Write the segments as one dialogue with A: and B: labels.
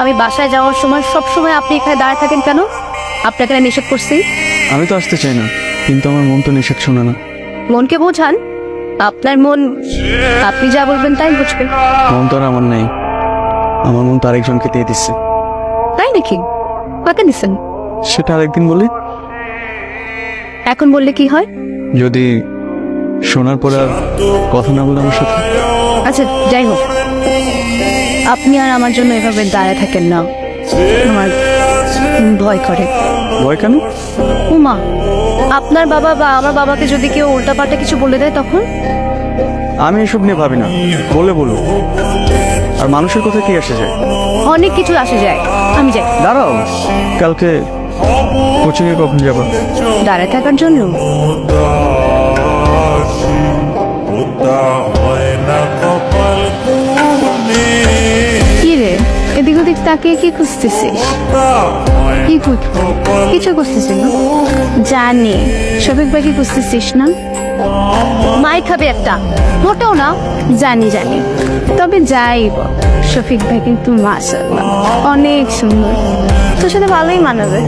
A: আমি বাসায় যাওয়ার সময় সব সময় আপনি এখানে দাঁড়ায় থাকেন কেন? আপনাকে না নিষেধ করছি।
B: আমি তো আসতে চাই না কিন্তু আমার মন তো নিষেধ শোনে না।
A: মনকে বোঝান আপনার মন আপনি যা বলবেন তাই বুঝবে
B: মন তো আর আমার নেই আমার মন তো আরেকজনকে দিয়ে দিচ্ছে।
A: তাই নাকি? কাকে নিছেন
B: সেটা আরেকদিন বলি।
A: এখন বললে কি হয়?
B: যদি শোনার পরে আর কথা না বলে আমার সাথে।
A: আচ্ছা যাই হোক। আপনি আর আমার জন্য এভাবে দাঁড়ায় থাকেন না। আমার ভয় করে।
B: ভয় কেন?
A: উমা আপনার বাবা বা আমার বাবাকে যদি কেউ উল্টাপাল্টা কিছু বলে দেয় তখন?
B: আমি এসব নিয়ে ভাবি না। বলে বলো আর মানুষের কথা কি আসে যায়?
A: অনেক কিছু আসে যায়। আমি যাই।
B: দাঁড়াও। কালকে কোচিং এ কখন যাবা?
A: দাঁড়ায় থাকার জন্য। তাকিয়ে কি খুঁজতেছিস? কি কিছু খুঁজতেছিস না জানি। শফিক ভাই কি খুঁজতেছিস না? মাই খাবে একটা। মোটেও না। জানি জানি। তবে যাই শফিক ভাই কিন্তু মাশাল্লাহ অনেক সুন্দর। তোর সাথে ভালোই মানাবে।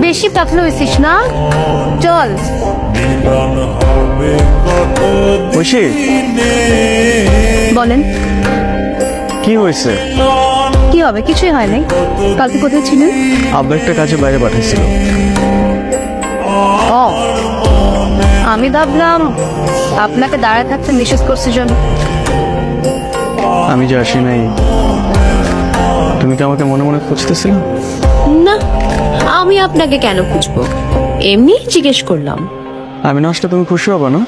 A: বেশি পাতলা হয়েছিস না? চল। বলেন।
B: কি হয়েছে?
A: কি হবে? কিছুই হয় নাই। কালকে কোথায় ছিলেন?
B: আব্বা একটা কাজে বাইরে পাঠাইছিল।
A: ও আমি ভাবলাম আপনাকে দাঁড়ায় থাকতে নিষেধ করছে জন্য
B: আমি যে আসি নাই তুমি কি আমাকে মনে মনে খুঁজতেছিলে?
C: না আমি আপনাকে কেন খুঁজবো? এমনি জিজ্ঞেস করলাম।
B: আমি নষ্ট তুমি খুশি হবা না?